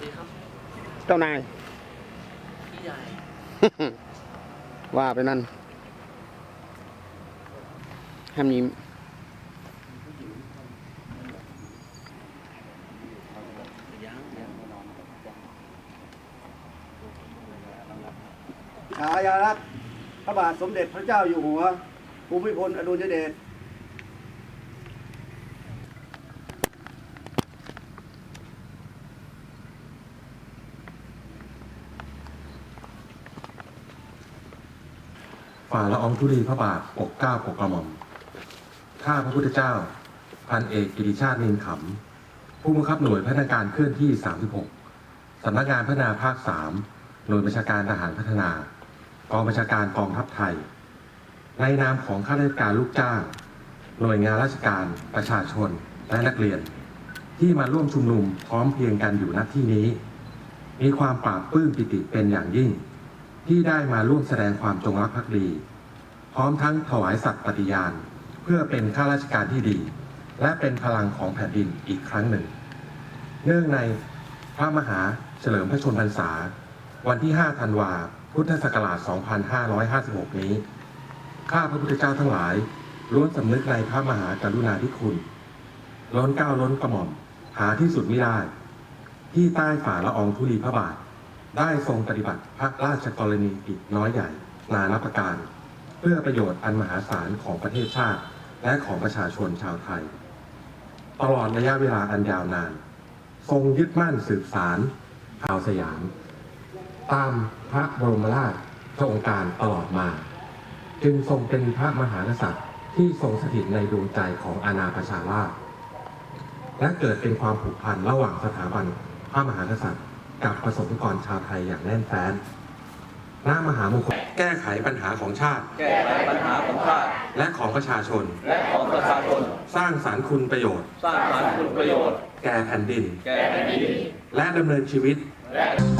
วัสดีครับ เจ้านาย พี่ใหญ่ ว่าไปนั่นให้มียังยังฉายาลักษณ์พระบาทสมเด็จพระเจ้าอยู่หัวภูมิพลอดุลยเดช ฝ่าละอองธุลีพระบาทปกเกล้าปกกระหม่อมข้าพระพุทธเจ้า พันเอกกิติชาตินินขำ ผู้บังคับหน่วยพัฒนาการเคลื่อนที่ 36 สำนักงานพัฒนาภาค 3 หน่วยบัญชาการทหารพัฒนา กองบัญชาการกองทัพไทย ในนามของข้าราชการลูกจ้าง หน่วยงานราชการ ประชาชน และนักเรียน ที่มาร่วมชุมนุมพร้อมเพรียงกันอยู่ณที่นี้ มีความปราบปลื้มปิติเป็นอย่างยิ่ง ที่ได้มาร่วมแสดงความจงรักภักดี พร้อมทั้งถวายสัตย์ปฏิญาณ เพื่อเป็นข้าราชการที่ดี และเป็นพลังของแผ่นดินอีกครั้งหนึ่ง เนื่องในพระมหาเฉลิมพระชนมพรรษา วันที่ 5 ธันวา พุทธศักราช 2556 นี้ ข้าพระพุทธเจ้าทั้งหลายล้วนสำนึกในพระมหากรุณาธิคุณ ล้นเก้าล้นกระหม่อมหาที่สุดไม่ได้ ที่ใต้ฝ่าละอองธุลีพระบาท ได้ทรงปฏิบัติพระราชกรณีกิจน้อยใหญ่นานับประการ เพื่อประโยชน์อันมหาศาลของประเทศชาติ และของประชาชนชาวไทย ตลอดระยะเวลาอันยาวนาน ทรงยึดมั่นสืบสารชาวสยาม ตามพระบรมราชโครงการตลอดมา จึงทรงเป็นพระมหากษัตริย์ที่ทรงสถิตในดวงใจของอาณาประชาราษฎร์และเกิดเป็นความผูกพันระหว่างสถาบันพระมหากษัตริย์ กับประสบนิกรชาวไทยอย่างแน่นแฟ้นหน้ามหามงคลแก้ไขปัญหาของชาติ แก้ไขปัญหาของชาติ และของประชาชน และของประชาชน สร้างสารรค์คุณประโยชน์ สร้างสรรค์คุณประโยชน์ แก่แผ่นดิน แก่แผ่นดิน และดำเนินชีวิตและขอเด